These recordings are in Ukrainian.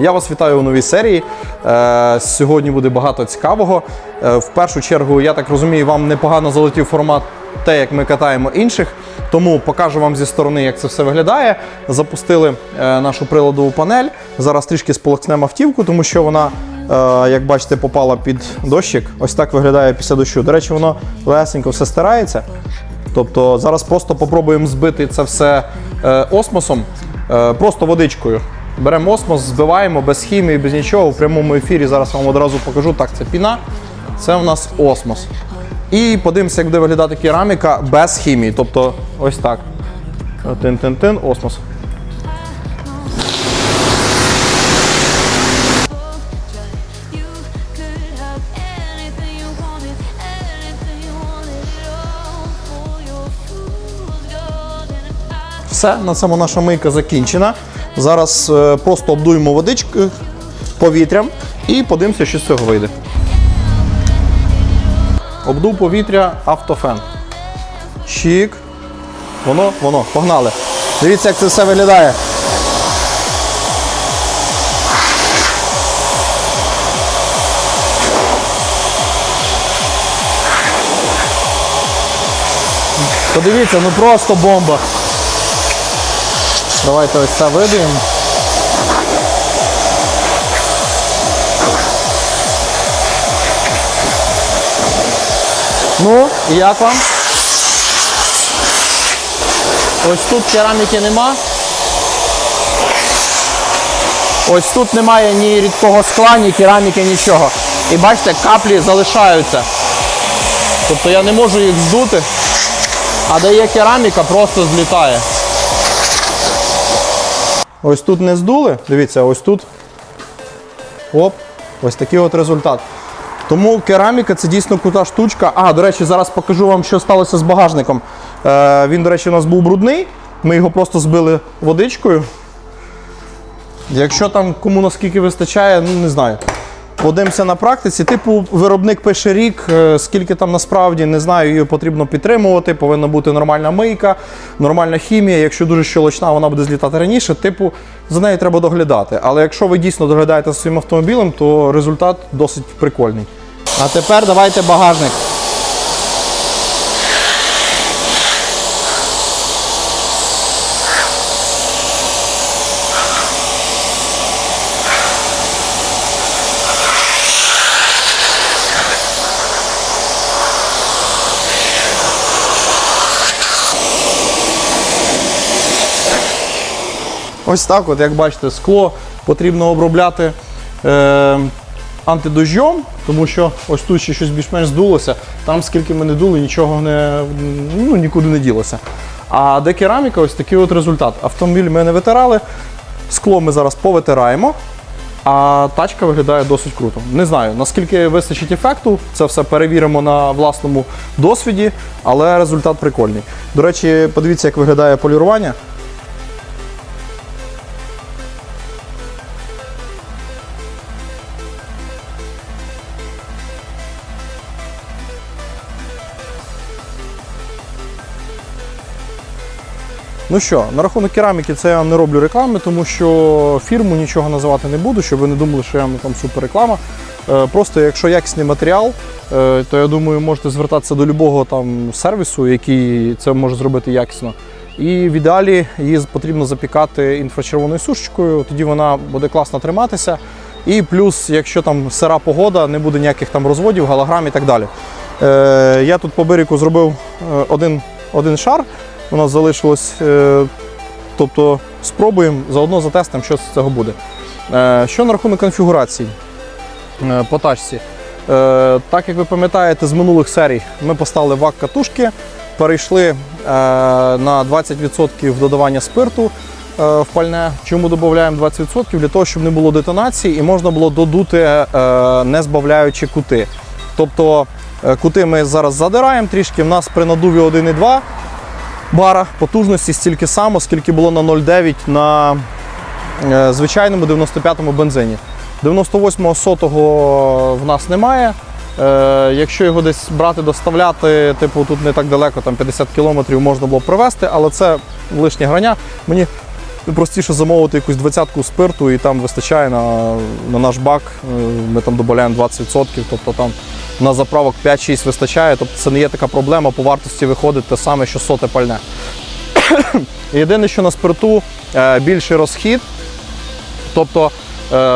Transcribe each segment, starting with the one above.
Я вас вітаю у новій серії. Е, Сьогодні буде багато цікавого. Е, В першу чергу, я так розумію, вам непогано залетів формат те, як ми катаємо інших. Тому покажу вам зі сторони, як це все виглядає. Запустили е, нашу приладову панель. Зараз трішки сполоснемо автівку, тому що вона, як бачите, попала під дощик. Ось так виглядає після дощу. До речі, воно легесенько все стирається. Тобто зараз просто попробуємо збити це все осмосом, просто водичкою. Беремо осмос, збиваємо без хімії, без нічого. В прямому ефірі зараз вам одразу покажу. Так, це піна, це у нас осмос. І подивимося, як буде виглядати кераміка без хімії. Тобто ось так. Тин-тин-тин, осмос. Все, на цьому наша мийка закінчена. Зараз е, просто обдуємо водичкою, повітрям і подивимося, що з цього вийде. Обдув повітря автофен. Чік. Воно, воно, погнали. Дивіться, як це все виглядає. Подивіться, ну просто бомба. Давайте ось це видаємо. Ну, і як вам? Ось тут кераміки нема. Ось тут немає ні рідкого скла, ні кераміки, нічого. І бачите, каплі залишаються. Тобто я не можу їх здути, а де є кераміка, просто злітає. Ось тут не здули. Дивіться, ось тут. Оп, ось такий от результат. Тому кераміка це дійсно крута штучка. А, до речі, зараз покажу вам, що сталося з багажником. Е, він, до речі, у нас був брудний. Ми його просто збили водичкою. Якщо там кому наскільки вистачає, ну не знаю. Подивимося на практиці. Типу, виробник пише рік, е, скільки там насправді не знаю, її потрібно підтримувати. Повинна бути нормальна мийка, нормальна хімія. Якщо дуже щелочна, вона буде злітати раніше. Типу, за нею треба доглядати. Але якщо ви дійсно доглядаєте своїм автомобілем, то результат досить прикольний. А тепер давайте багажник. Ось так, от, як бачите, скло потрібно обробляти е, антидождьом, тому що ось тут ще щось більш-менш здулося. Там, скільки ми не дули, нічого не, ну, нікуди не ділося. А де кераміка, ось такий от результат. Автомобіль ми не витирали, скло ми зараз повитираємо. А тачка виглядає досить круто. Не знаю, наскільки вистачить ефекту, це все перевіримо на власному досвіді, але результат прикольний. До речі, подивіться, як виглядає полірування. Ну що, на рахунок кераміки це я не роблю реклами, тому що фірму нічого називати не буду, щоб ви не думали, що я вам там супер реклама. Е, Просто якщо якісний матеріал, е, то я думаю, можете звертатися до любого там сервісу, який це може зробити якісно. І в ідеалі її потрібно запікати інфрачервоною сушечкою, тоді вона буде класно триматися. І плюс, якщо там сира погода, не буде ніяких там розводів, галаграм і так далі. Е, я тут по берегу зробив один, один шар. У нас залишилось, е, тобто спробуємо, заодно затестимо, що з цього буде. Е, що на рахунок конфігурації е, по тачці. Так як ви пам'ятаєте, з минулих серій ми поставили вак катушки, перейшли на 20% додавання спирту в пальне. Чому додаємо 20%? Для того, щоб не було детонації і можна було додути, не збавляючи кути. Тобто кути ми зараз задираємо трішки. В нас при надуві 1,2 бара потужності стільки само, скільки було на 0,9 на е, звичайному 95-му бензині. 98-го сотого в нас немає. Е, якщо його десь брати, доставляти, типу тут не так далеко, там 50 кілометрів можна було провести, але це лишня граня. Мені простіше замовити якусь двадцятку спирту і там вистачає на, на наш бак. Е, Ми там додаємо 20%, тобто там на заправок 5-6 вистачає. Тобто це не є така проблема, по вартості виходить те саме, що соте пальне. Єдине, що на спирту е, більший розхід. Тобто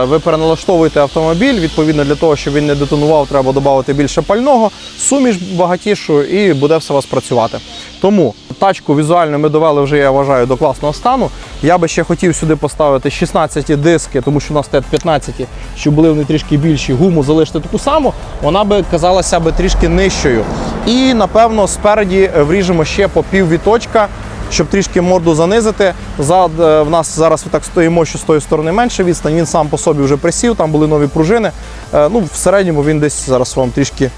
ви переналаштовуєте автомобіль, відповідно для того, щоб він не детонував, треба додати більше пального, суміш багатішу і буде все у вас працювати. Тому тачку візуально ми довели вже, я вважаю, до класного стану. Я би ще хотів сюди поставити 16 диски, тому що у нас TED 15, щоб були вони трішки більші, гуму залишити таку саму, вона би казалася би трішки нижчою. І напевно спереді вріжемо ще по пів віточка щоб трішки морду занизити. Зад е, в нас зараз так стоїмо, що з тої сторони менше відстань. Він сам по собі вже присів, там були нові пружини. Е, Ну, в середньому він десь зараз вам трішки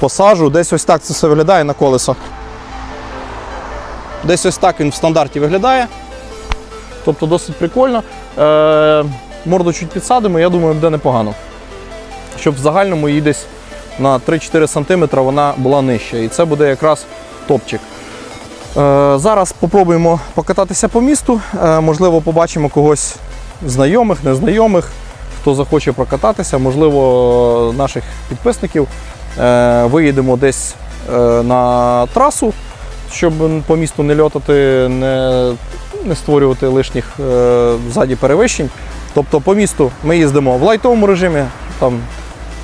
посажу. Десь ось так це все виглядає на колесо. Десь ось так він в стандарті виглядає. Тобто досить прикольно. Е, Морду чуть підсадимо, я думаю, буде непогано. Щоб в загальному її десь на 3-4 см вона була нижча. І це буде якраз топчик. Е, Зараз спробуємо покататися по місту. Е, Можливо, побачимо когось знайомих, незнайомих, хто захоче прокататися, можливо, наших підписників. Е, Виїдемо десь на трасу, щоб по місту не льотати, не, не створювати лишніх ззаді перевищень. Тобто по місту ми їздимо в лайтовому режимі, там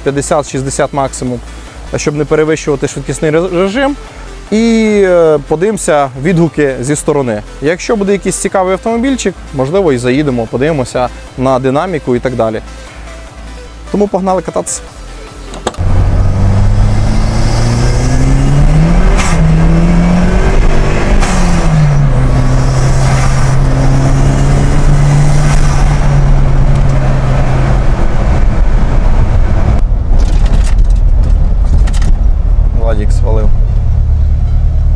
50-60 максимум, щоб не перевищувати швидкісний режим. І е, подивимося відгуки зі сторони. Якщо буде якийсь цікавий автомобільчик, можливо, і заїдемо, подивимося на динаміку і так далі. Тому погнали кататися. Владік свалив.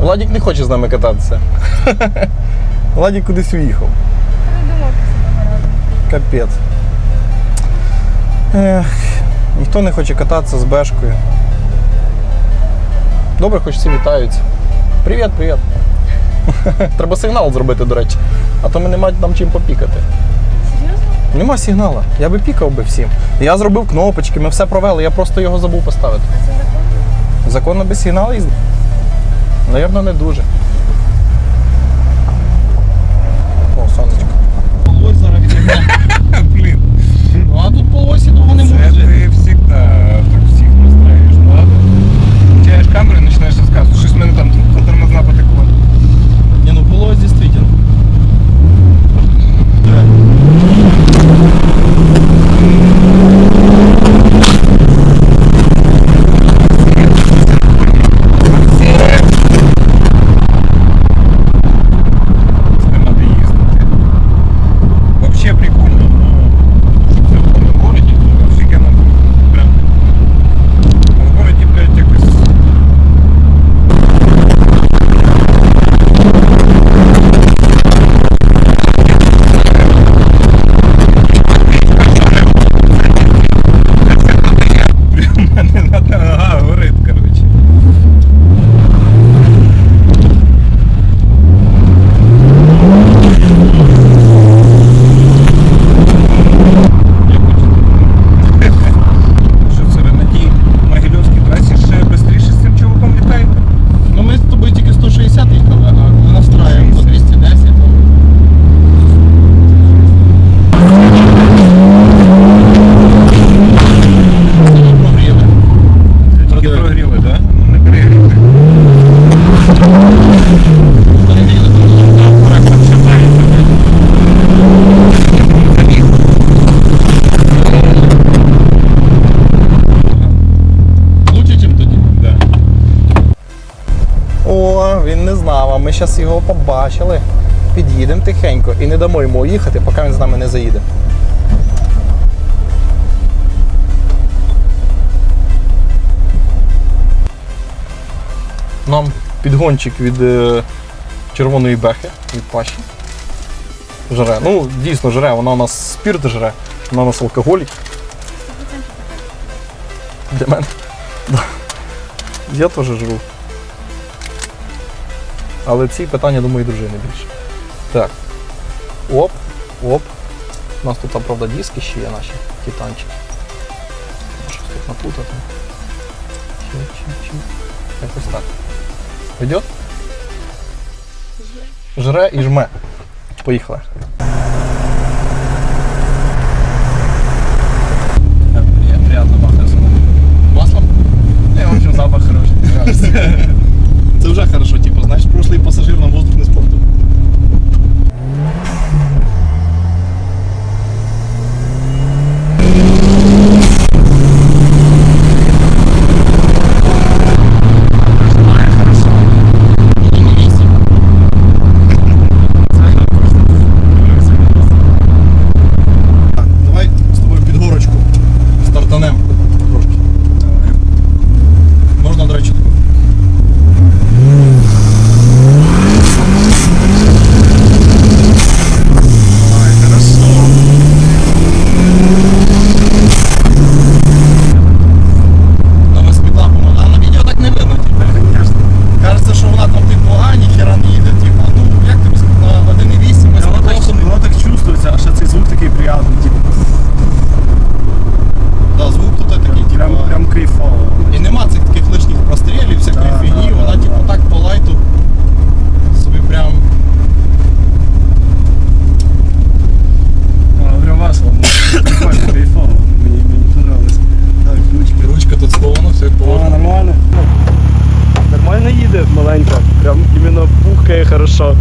Владік не хоче з нами кататися. Владік кудись уїхав. Капець. Ех, ніхто не хоче кататися з бешкою. Добре, хоч всі вітаються. Привіт, привіт. Треба сигнал зробити, до речі. А то ми не мають нам чим попікати. Серйозно? Нема сигнала. Я би пікав би всім. Я зробив кнопочки, ми все провели, я просто його забув поставити. А це законно? Законно без сигналу їздить? Навірно, не дуже. О, сонечко. Полось зараз. Його побачили. Під'їдемо тихенько і не дамо йому їхати, поки він з нами не заїде. Нам підгончик від е, червоної бехи, від паші. Жре. Ну, дійсно жре, вона у нас спірт жре, вона у нас алкоголік. Для мене. Я теж жру. Але ці питання до моєї дружини більше. Так, Оп, оп. У нас тут, правда, диски ще є наші титанчики. Щось тут напутати. Чик-чик-чик. Якось так. Пойдет? Жре і жме. Поїхали. Приятно пахнет маслом. Не, в общем, запах хороший. Це вже хорошо, типу, прошлий пасажир воздух не спортив. Давай з тобою під горочку стартанем трошки. Можна, до речі, таку. Ай, хорошо. На весьмикла а на відео так не видно, типу. Конечно. Кажеться, що вона там типу, а, ніхера не їде, типу, ну як тобі сказати, на 1.8 Воно так, весьмиклопом. воно так чувствується, а ще цей звук такий приятний, типу, Да, звук тут такий, типу. прям, прям кайфово. І нема цих таких лишніх прострілів, всякої Да, фігні, да, вона да, типу да. так по лайту собі прям. А, прям весело. ну, Прикольно, кайфово. Мені, мені понравилось. Так, ручки. Ручка тут схована, все як О, положено. нормально. Нормально їде маленько. Прям хорошо.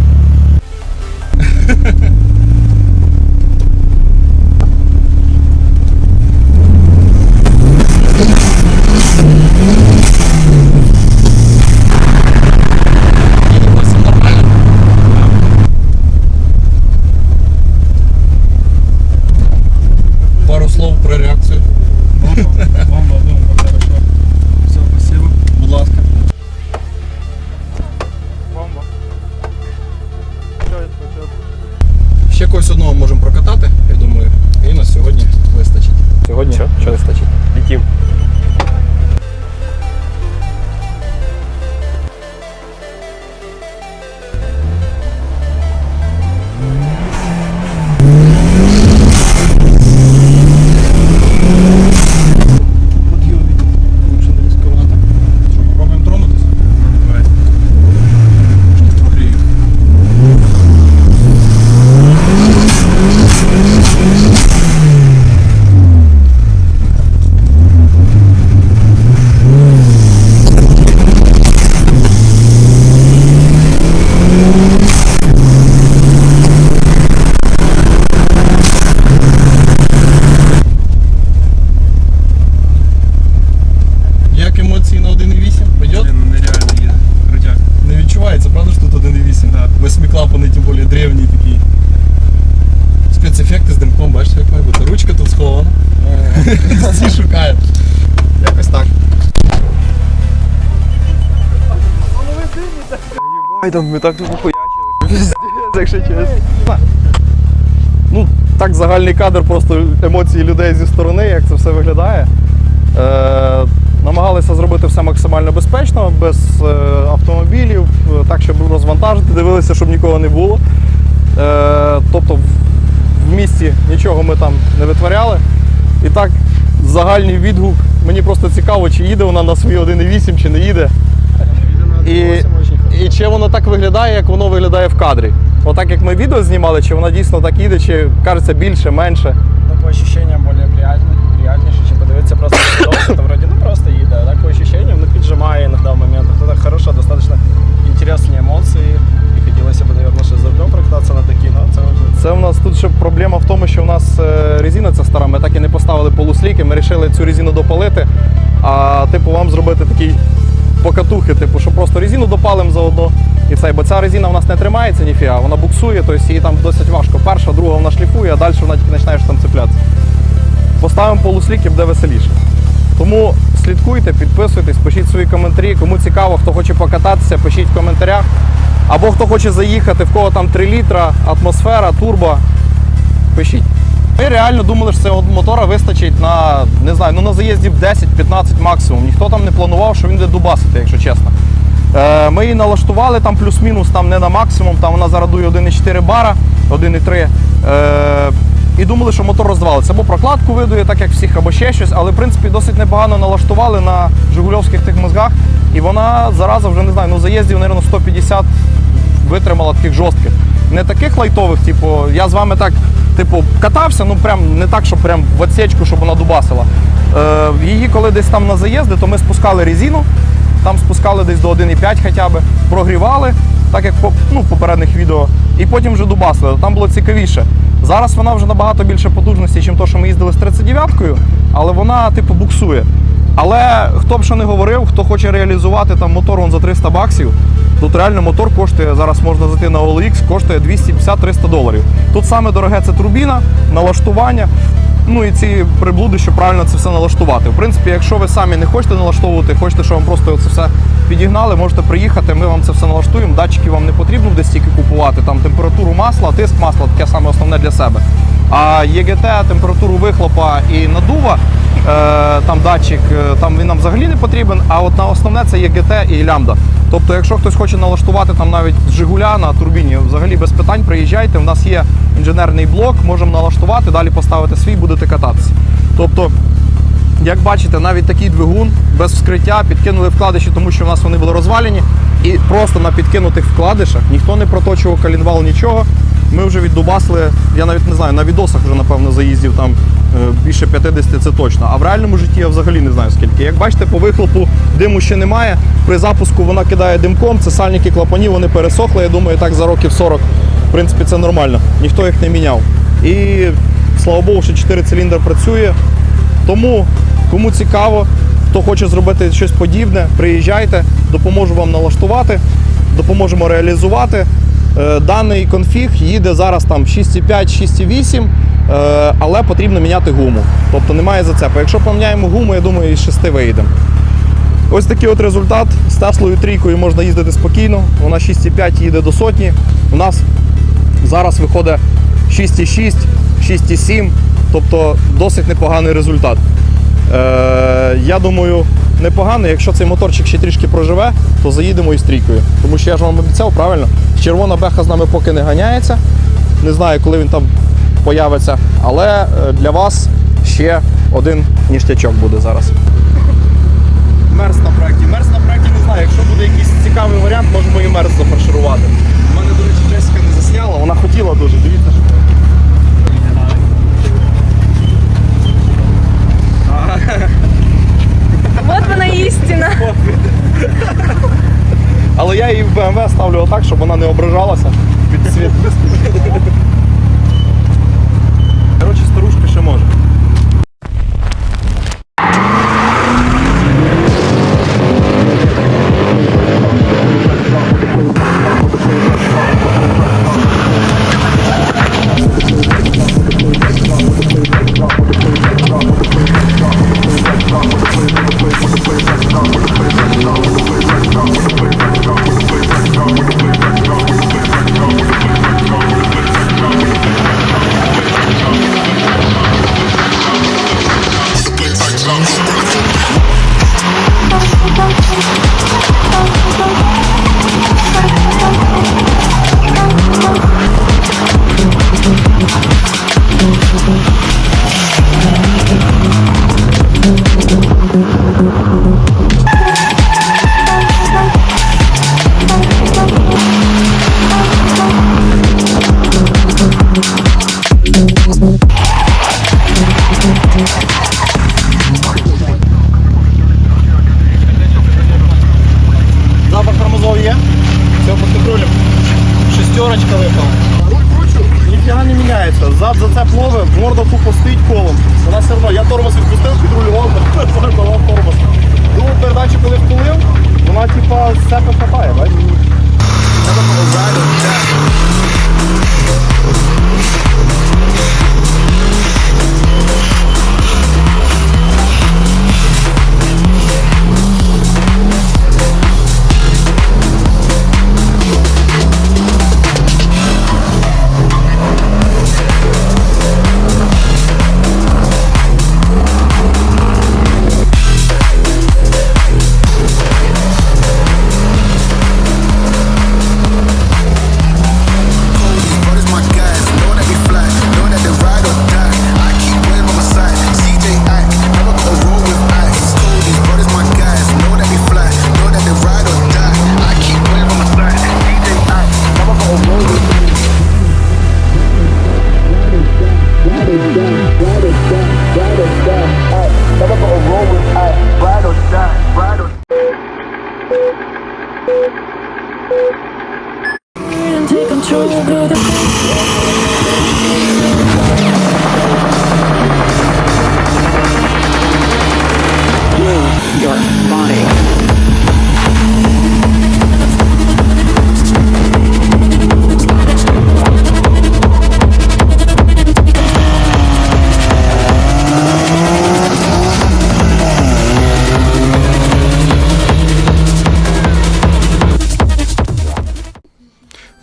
Шукають. Якось так. Ай, там ми так тут похуячили. Якщо чесно. Ну, так загальний кадр, просто емоції людей зі сторони, як це все виглядає. Е, намагалися зробити все максимально безпечно, без е, автомобілів, е, так, щоб розвантажити, дивилися, щоб нікого не було. Е, тобто в, в місті нічого ми там не витворяли. І так, загальний відгук. Мені просто цікаво, чи їде вона на свої 1.8, чи не їде. І, і чи воно так виглядає, як воно виглядає в кадрі. Отак як ми відео знімали, чи вона дійсно так їде, чи кажеться більше, менше. Ну, по ощущениям более приятно, приятніше, чи подивитися просто відос, то вроде ну просто їде, а так по ощущениям ну, піджимає іноді в моментах. Ну так хорошо, достаточно інтересні емоції. Ми вирішили цю резину допалити, а типу вам зробити такий покатухи, типу, що просто резину допалимо заодно. І цей, бо ця резина у нас не тримається ніфіга, вона буксує, тобто її там досить важко. Перша, друга вона шліфує, а далі вона тільки починаєш там цеплятися. Поставимо полусліки, буде веселіше. Тому слідкуйте, підписуйтесь, пишіть свої коментарі. Кому цікаво, хто хоче покататися, пишіть в коментарях. Або хто хоче заїхати, в кого там 3 літра, атмосфера, турбо, пишіть. Ми реально думали, що цього мотора вистачить на не знаю, ну на заїздів 10-15 максимум. Ніхто там не планував, що він буде дубасити, якщо чесно. Е, Ми її налаштували там плюс-мінус, там не на максимум, там вона зараз дує 1,4 бара, 1,3. Е, і думали, що мотор розвалиться. Або прокладку видує, так як всіх, або ще щось. Але в принципі досить непогано налаштували на Жигульовських тих мозгах. І вона зараза вже не знаю, ну заїздів, мабуть, 150 витримала таких жорстких. Не таких лайтових, типу, я з вами так, типу, катався, ну прям не так, щоб прям в отсечку, щоб вона дубасила. Е, її, коли десь там на заїзди, то ми спускали резину, там спускали десь до 1,5 хоча б, прогрівали, так як по ну, попередніх відео, і потім вже дубасили. Там було цікавіше. Зараз вона вже набагато більше потужності, ніж то, що ми їздили з 39-кою, але вона, типу, буксує. Але хто б що не говорив, хто хоче реалізувати там мотор он за 300 баксів, тут реально мотор коштує, зараз можна зайти на OLX, коштує 250-300 доларів. Тут саме дороге це турбіна, налаштування. Ну і ці приблуди, що правильно це все налаштувати. В принципі, якщо ви самі не хочете налаштовувати, хочете, щоб вам просто це все підігнали, можете приїхати, ми вам це все налаштуємо. Датчики вам не потрібно десь тільки купувати. Там температуру масла, тиск масла таке саме основне для себе. А ЄГТ, температуру вихлопа і надува, е, там датчик, е, там він нам взагалі не потрібен. А от на основне це ЄГТ і лямбда. Тобто, якщо хтось хоче налаштувати там навіть Жигуля на турбіні, взагалі без питань приїжджайте. У нас є інженерний блок, можемо налаштувати, далі поставити свій, будете кататися. Тобто, як бачите, навіть такий двигун без вскриття підкинули вкладиші, тому що в нас вони були розвалені. І просто на підкинутих вкладишах ніхто не проточував калінвал нічого. Ми вже віддубасли, я навіть не знаю, на відосах вже напевно заїздів там е, більше 50 це точно. А в реальному житті я взагалі не знаю скільки. Як бачите, по вихлопу диму ще немає. При запуску вона кидає димком, це сальники клапанів, вони пересохли. Я думаю, так за років 40. В принципі, це нормально. Ніхто їх не міняв. І слава Богу, що 4 циліндр працює. Тому, кому цікаво, хто хоче зробити щось подібне, приїжджайте, допоможу вам налаштувати, допоможемо реалізувати. Е, Даний конфіг їде зараз там 6,5, 6,8, е, але потрібно міняти гуму. Тобто немає зацепу. Якщо поміняємо гуму, я думаю, із 6 виїдемо. Ось такий от результат. З Теслою трійкою можна їздити спокійно. Вона 6,5 їде до сотні. У нас зараз виходить 6,6, 6,7, тобто досить непоганий результат. Е, я думаю, непогано. Якщо цей моторчик ще трішки проживе, то заїдемо і стрійкою. Тому що я ж вам обіцяв, правильно? Червона беха з нами поки не ганяється. Не знаю, коли він там появиться, але е, для вас ще один ніштячок буде зараз.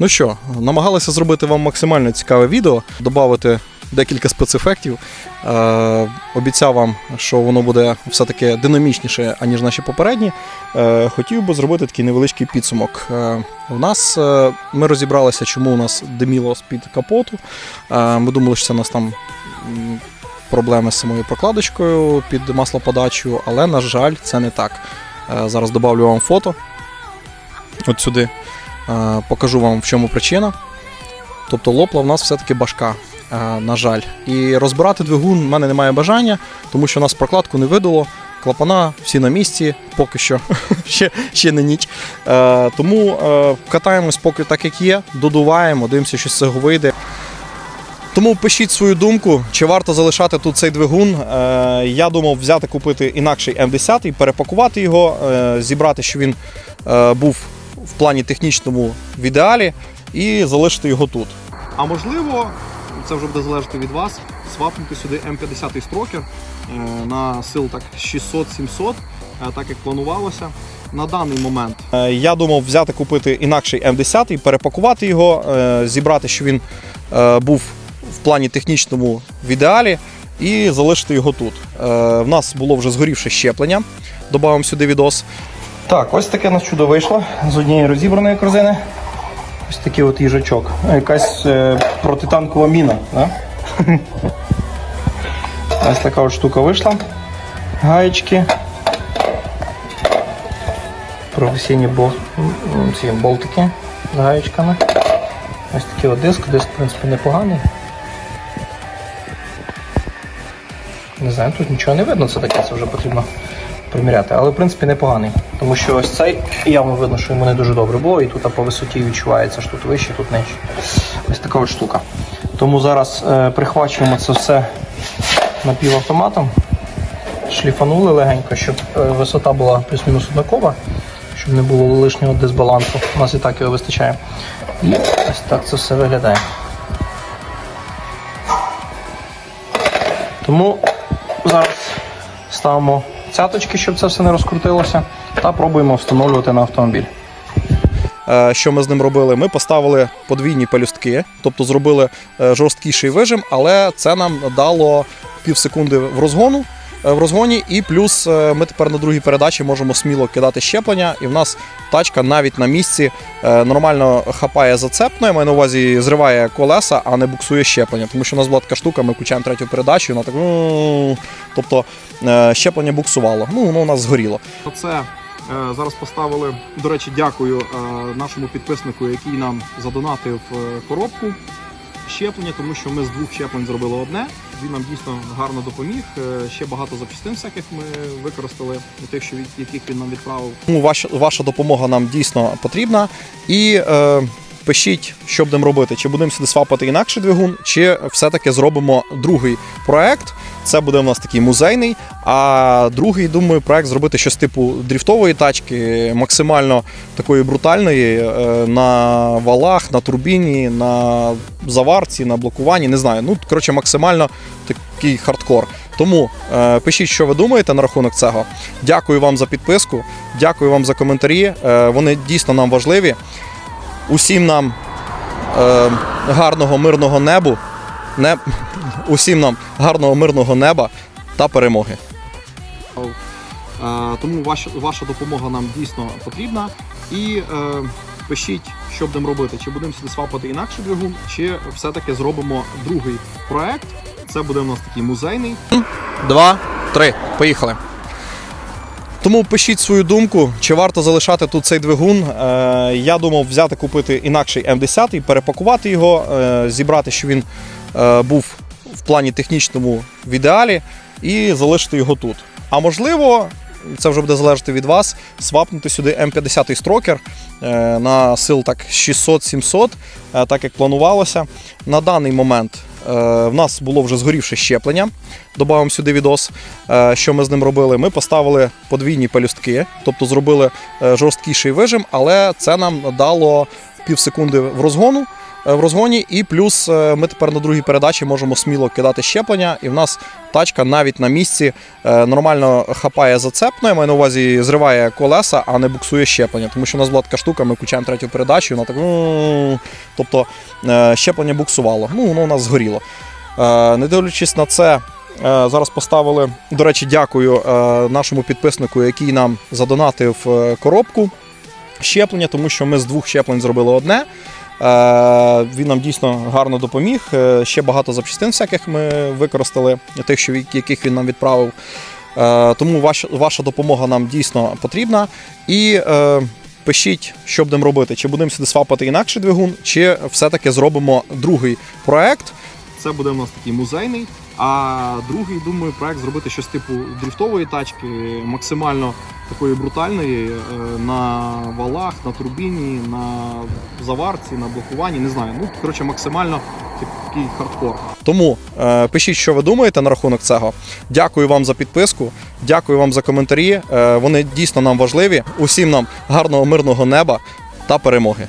Що, намагалися зробити вам максимально цікаве відео, додати декілька спецефектів. Е, обіцяв вам, що воно буде все-таки динамічніше, аніж наші попередні. Е, хотів би зробити такий невеличкий підсумок. Е, в нас е, ми розібралися, чому у нас диміло з-під капоту. Е, ми думали, що це у нас там. Проблеми з самою прокладочкою під маслоподачу, але, на жаль, це не так. Е, Зараз додавлю вам фото от сюди. Е, Покажу вам, в чому причина. Тобто лопла в нас все-таки башка, е, на жаль. І розбирати двигун в мене немає бажання, тому що нас прокладку не видало. Клапана всі на місці, поки що ще, ще не ніч. Е, тому е, катаємось поки так, як є, додуваємо, дивимося, що з цього вийде. Тому пишіть свою думку, чи варто залишати тут цей двигун. Е, я думав взяти купити інакший М10, і перепакувати його, е, зібрати, щоб він е, був в плані технічному в ідеалі, і залишити його тут. А можливо, це вже буде залежати від вас, свапнути сюди М50 строкер на сил так 600-700, е, так як планувалося. На даний момент е, я думав взяти купити інакший М10, перепакувати його, е, зібрати, щоб він був в плані технічному в ідеалі, і залишити його тут. В нас було вже згорівше щеплення. Добавимо сюди відос. Так, ось таке на чудо вийшло з однієї розібраної корзини. Ось такий от їжачок. Якась е, протитанкова міна. Да? ось така от штука вийшла. Гаєчки. Професійні бол... болтики з гаєчками. Ось такий от диск, диск, в принципі, непоганий. Не знаю, тут нічого не видно, це таке, це вже потрібно приміряти. Але в принципі непоганий. Тому що ось цей явно видно, що йому не дуже добре було, і тут по висоті відчувається, що тут вище, тут нижче. Ось така от штука. Тому зараз е, прихвачуємо це все напівавтоматом. Шліфанули легенько, щоб е, висота була плюс-мінус однакова, щоб не було лишнього дисбалансу. У нас і так його вистачає. І ось так це все виглядає. Тому зараз ставимо цяточки, щоб це все не розкрутилося, та пробуємо встановлювати на автомобіль. Е, Що ми з ним робили? Ми поставили подвійні пелюстки, тобто зробили е, жорсткіший вижим, але це нам дало пів секунди в розгону. Е, В розгоні, і плюс е, ми тепер на другій передачі можемо сміло кидати щеплення, і в нас тачка навіть на місці е, нормально хапає зацепно, я маю на увазі зриває колеса, а не буксує щеплення. Тому що у нас була така штука, ми включаємо третю передачу, і вона так. Тобто щеплення буксувало. Ну, воно у нас згоріло. Оце е, зараз поставили. До речі, дякую нашому підписнику, який нам задонатив коробку щеплення, тому що ми з двох щеплень зробили одне. Він нам дійсно гарно допоміг. Е, Ще багато запчастин всяких ми використали, тих, що від яких він нам відправив. Тому ваша, ваша допомога нам дійсно потрібна. І е, пишіть, що будемо робити. Чи будемо сюди свапати інакше двигун, чи все-таки зробимо другий проект. Це буде у нас такий музейний. А другий, думаю, проект зробити щось типу дріфтової тачки, максимально такої брутальної е, на валах, на турбіні, на заварці, на блокуванні. Не знаю. Ну, коротше, максимально такий хардкор. Тому е, пишіть, що ви думаєте на рахунок цього. Дякую вам за підписку, дякую вам за коментарі. Е, вони дійсно нам важливі. Усім нам е, гарного мирного небу. Не, усім нам гарного мирного неба та перемоги. Тому ваша, ваша допомога нам дійсно потрібна. І е, пишіть, що будемо робити. Чи будемо сюди свапати інакший двигун, чи все-таки зробимо другий проект. Це буде у нас такий музейний. Два, три. Поїхали. Тому пишіть свою думку, чи варто залишати тут цей двигун. Е, я думав взяти купити інакший М10, перепакувати його, е, зібрати, щоб він е, був в плані технічному в ідеалі, і залишити його тут. А можливо, це вже буде залежати від вас, свапнути сюди М50 строкер е, на сил так 600-700, е, так як планувалося. На даний момент е, в нас було вже згорівше щеплення. Добавимо сюди відос, що ми з ним робили. Ми поставили подвійні пелюстки, тобто зробили жорсткіший вижим, але це нам дало пів секунди в розгону. Е, В розгоні, і плюс е, ми тепер на другій передачі можемо сміло кидати щеплення, і в нас тачка навіть на місці е, нормально хапає зацеп. Ну, я маю на увазі зриває колеса, а не буксує щеплення. Тому що у нас була така штука, ми включаємо третю передачу, і вона так. Тобто щеплення буксувало. Ну, воно у нас згоріло. Не дивлячись на це, зараз поставили. До речі, дякую нашому підписнику, який нам задонатив коробку щеплення, тому що ми з двох щеплень зробили одне. Е, Він нам дійсно гарно допоміг. Е, Ще багато запчастин всяких ми використали, тих, що яких він нам відправив. Е, Тому ваша, ваша допомога нам дійсно потрібна. І е, пишіть, що будемо робити. Чи будемо сюди свапати інакший двигун, чи все-таки зробимо другий проект. Це буде у нас такий музейний. А другий, думаю, проект зробити щось типу дріфтової тачки, максимально такої брутальної е, на валах, на турбіні, на заварці, на блокуванні. Не знаю. Ну коротше, максимально такий хардкор. Тому е, пишіть, що ви думаєте на рахунок цього. Дякую вам за підписку, дякую вам за коментарі. Е, вони дійсно нам важливі. Усім нам гарного мирного неба та перемоги.